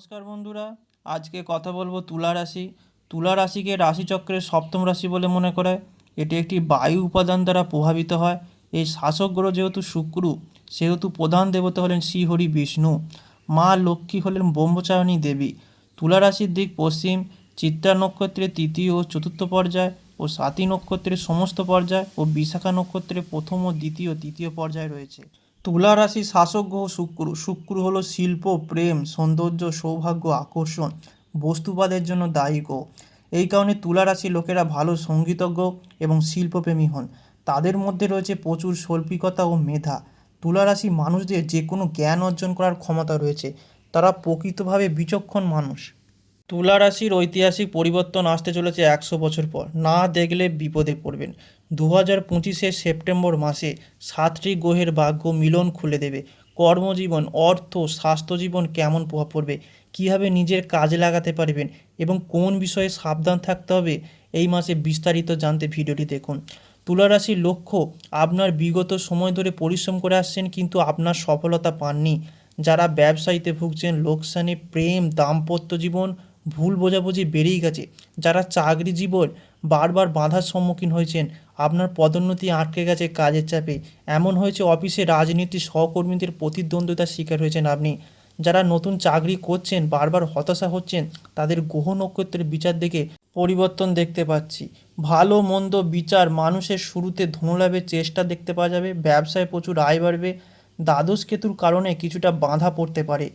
নমস্কার বন্ধুরা। আজকে কথা বলব তুলা রাশি। তুলা রাশিকে রাশিচক্রের সপ্তম রাশি বলে মনে করে এটি একটি বায়ু উপাদান দ্বারা প্রভাবিত হয়। এই শাসক গ্রহ যেহেতু শুক্র, সেহেতু প্রধান দেবতা হলেন শ্রীহরি বিষ্ণু। মা লক্ষ্মী হলেন ব্রহ্মচারিণী দেবী। তুলা রাশির দিক পশ্চিম, চিত্রা নক্ষত্রের তৃতীয় ও চতুর্থ পর্যায় ও সাতী নক্ষত্রের সমস্ত পর্যায় ও বিশাখা নক্ষত্রের প্রথম ও দ্বিতীয় তৃতীয় পর্যায়ে রয়েছে। তুলা রাশি শাসক গ্রহ শুক্র শুক্র হলো শিল্প, প্রেম, সৌন্দর্য, সৌভাগ্য, আকর্ষণ, বস্তুবাদের জন্য দায়ী গ্রহ। এই কারণে তুলা রাশির লোকেরা ভালো সঙ্গীতজ্ঞ এবং শিল্পপ্রেমী হন। তাদের মধ্যে রয়েছে প্রচুর শৈল্পিকতা ও মেধা। তুলা রাশি মানুষদের যে কোনো জ্ঞান অর্জন করার ক্ষমতা রয়েছে। তারা প্রকৃতভাবে বিচক্ষণ মানুষ। তুলা রাশির ঐতিহাসিক পরিবর্তন আসতে চলেছে একশো বছর পর। না দেখলে বিপদে পড়বেন। দু হাজার পঁচিশের সেপ্টেম্বর মাসে সাতটি গ্রহের ভাগ্য মিলন খুলে দেবে। কর্মজীবন, অর্থ, স্বাস্থ্যজীবন কেমন প্রভাব পড়বে? কীভাবে নিজের কাজে লাগাতে পারবেন? এবং কোন বিষয়ে সাবধান থাকতে হবে? এই মাসে বিস্তারিত জানতে ভিডিওটি দেখুন। তুলা রাশির লক্ষ্য, আপনার বিগত সময় ধরে পরিশ্রম করে আসছেন কিন্তু আপনার সফলতা পাননি। যারা ব্যবসায়ীতে ভুগছেন, লোকসানে, প্রেম, দাম্পত্য জীবন ভুল বোঝাবুঝি বেড়েই গেছে। যারা চাকরি জীবন বারবার বাধার সম্মুখীন হয়েছেন, আপনার পদোন্নতি আটকে গেছে কাজের চাপে। এমন হয়েছে অফিসে রাজনীতি সহকর্মীদের প্রতিদ্বন্দ্বিতার শিকার হয়েছেন আপনি। যারা নতুন চাকরি করছেন, বারবার হতাশা হচ্ছেন, তাদের গ্রহ নক্ষত্রের বিচার দেখে পরিবর্তন দেখতে পাচ্ছি। ভালো মন্দ বিচার মানুষের শুরুতে ধনুলাভের চেষ্টা দেখতে পাওয়া যাবে, ব্যবসায় প্রচুর আয় বাড়বে। দ্বাদশ কেতুর কারণে কিছুটা বাঁধা পড়তে পারে।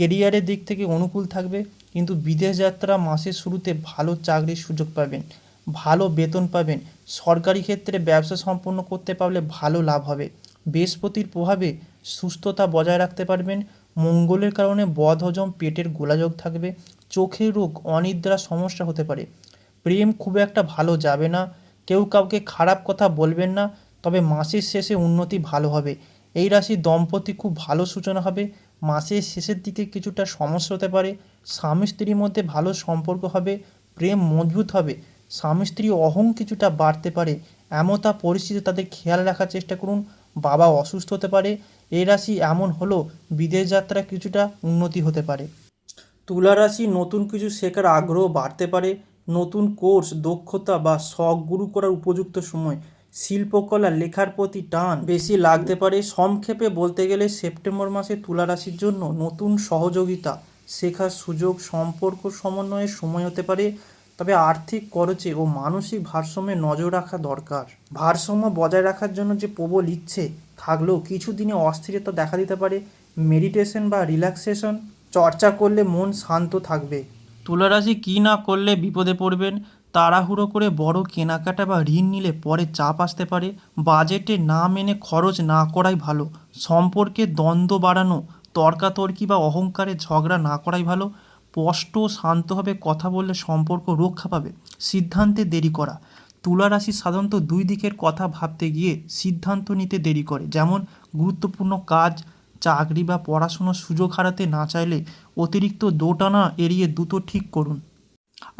কেরিয়ারের দিক থেকে অনুকূল থাকবে, কিন্তু বিদেশ যাত্রা মাসের শুরুতে ভালো চাকরির সুযোগ পাবেন, ভালো বেতন পাবেন, সরকারি ক্ষেত্রে ব্যবসা সম্পন্ন করতে পারলে ভালো লাভ হবে। বৃহস্পতির প্রভাবে সুস্থতা বজায় রাখতে পারবেন, মঙ্গলের কারণে বদহজম পেটের গোলাযোগ থাকবে, চোখের রোগ, অনিদ্রা সমস্যা হতে পারে। প্রেম খুব একটা ভালো যাবে না, কেউ কাউকে খারাপ কথা বলবেন না, তবে মাসের শেষে উন্নতি ভালো হবে। এই রাশি দম্পতি খুব ভালো সূচনা হবে মাসের শেষের দিকে কিছুটা সমস্যা হতে পারে। স্বামী স্ত্রীর মধ্যে ভালো সম্পর্ক হবে, প্রেম মজবুত হবে, স্বামী স্ত্রী অহং কিছুটা বাড়তে পারে, এমতা পরিস্থিতি তাদের খেয়াল রাখার চেষ্টা করুন। বাবা অসুস্থ হতে পারে, এই রাশি এমন হলো বিদেশ যাত্রা কিছুটা উন্নতি হতে পারে। তুলা রাশি নতুন কিছু শেখার আগ্রহ বাড়তে পারে, নতুন কোর্স, দক্ষতা বা শখ গুরু করার উপযুক্ত সময় শিল্পকলা লেখার প্রতি টান বেশি লাগতে পারে। সংক্ষেপে বলতে গেলে সেপ্টেম্বর মাসে তুলা রাশির জন্য নতুন সহযোগিতা শেখার সুযোগ সম্পর্ক সমন্বয়ের সময় হতে পারে। তবে আর্থিক খরচে ও মানসিক ভারসাম্যে নজর রাখা দরকার। ভারসাম্য বজায় রাখার জন্য যে প্রবল ইচ্ছে থাকলেও কিছু দিনে অস্থিরতা দেখা দিতে পারে। মেডিটেশন বা রিল্যাক্সেশন, চর্চা করলে মন শান্ত থাকবে। তুলারাশি কী না করলে বিপদে পড়বেন? তাড়াহুড়ো করে বড় কেনাকাটা বা ঋণ নিলে পরে চাপ আসতে পারে। বাজেটে না মেনে খরচ না করাই ভালো। সম্পর্কে দ্বন্দ্ব বাড়ানো, তর্কাতর্কি বা অহংকারে ঝগড়া না করাই ভালো। স্পষ্ট শান্তভাবে কথা বললে সম্পর্ক রক্ষা পাবে। সিদ্ধান্তে দেরি করা। তুলা রাশি সাধারণত দুই দিকের কথা ভাবতে গিয়ে সিদ্ধান্ত নিতে দেরি করে। যেমন, গুরুত্বপূর্ণ কাজ, চাকরি বা পড়াশোনার সুযোগ হারাতে না চাইলে অতিরিক্ত দোটানা এড়িয়ে দুটো ঠিক করুন।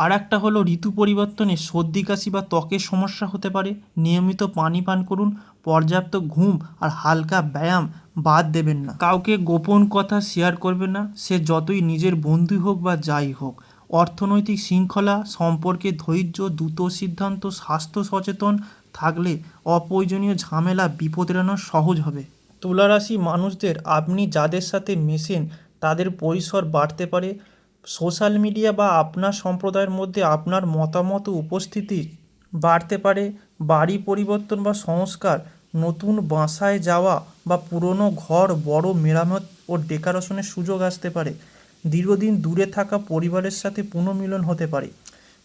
আর একটা হলো ঋতু পরিবর্তনে সর্দি, কাশি বা ত্বকের সমস্যা হতে পারে। নিয়মিত পানি পান করুন, পর্যাপ্ত ঘুম আর হালকা ব্যায়াম বাদ দেবেন না। কাউকে গোপন কথা শেয়ার করবেন না, সে যতই নিজের বন্ধু হোক বা যাই হোক। অর্থনৈতিক শৃঙ্খলা, সম্পর্কে ধৈর্য, দ্রুত সিদ্ধান্ত, স্বাস্থ্য সচেতন থাকলে অপ্রয়োজনীয় ঝামেলা বিপদ এড়ানো সহজ হবে। তুলারাশি মানুষদের আপনি যাদের সাথে মেশেন, তাদের পরিসর বাড়তে পারে। সোশ্যাল মিডিয়া বা আপনার সম্প্রদায়ের মধ্যে আপনার মতামত উপস্থিতি বাড়তে পারে, বাড়ি পরিবর্তন বা সংস্কার, নতুন বাসায় যাওয়া বা পুরনো ঘর, বড় মেরামত ও ডেকারেশনের সুযোগ আসতে পারে। দীর্ঘদিন দূরে থাকা পরিবারের সাথে পুনর্মিলন হতে পারে।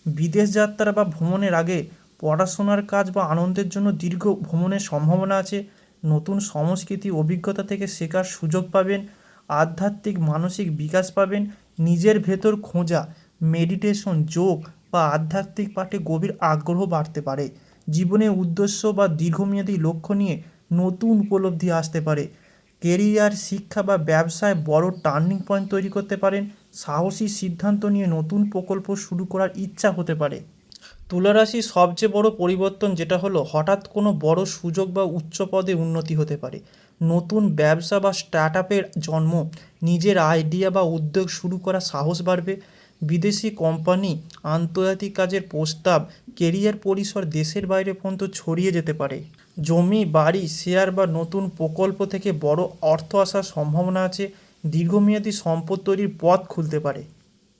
বিদেশ যাত্রা বা ভ্রমণের আগে পড়াশোনার কাজ বা আনন্দের জন্য দীর্ঘ ভ্রমণের সম্ভাবনা আছে। নতুন সংস্কৃতি, অভিজ্ঞতা থেকে শেখার সুযোগ পাবেন, আধ্যাত্মিক, মানসিক বিকাশ পাবেন নিজের ভেতর খোঁজা মেডিটেশন যোগ বা আধ্যাত্মিক পাঠে গভীর আগ্রহ বাড়তে পারে। জীবনে উদ্দেশ্য বা দীর্ঘমেয়াদী লক্ষ্য নিয়ে নতুন উপলব্ধি আসতে পারে। কেরিয়ার, শিক্ষা বা ব্যবসায় বড় টার্নিং পয়েন্ট তৈরি করতে পারেন। সাহসী সিদ্ধান্ত নিয়ে নতুন প্রকল্প শুরু করার ইচ্ছা হতে পারে। তুলারাশির সবচেয়ে বড় পরিবর্তন যেটা হলো, হঠাৎ কোনো বড় সুযোগ বা উচ্চ পদে উন্নতি হতে পারে। নতুন ব্যবসা বা স্টার্ট আপের জন্ম, নিজের আইডিয়া বা উদ্যোগ শুরু করার সাহস বাড়বে। বিদেশি কোম্পানি আন্তর্জাতিক কাজের প্রস্তাব কেরিয়ার পরিসর দেশের বাইরে পর্যন্ত ছড়িয়ে যেতে পারে। জমি, বাড়ি শেয়ার বা নতুন প্রকল্প থেকে বড় অর্থ আসার সম্ভাবনা আছে। দীর্ঘমেয়াদী সম্পদ তৈরির পথ খুলতে পারে।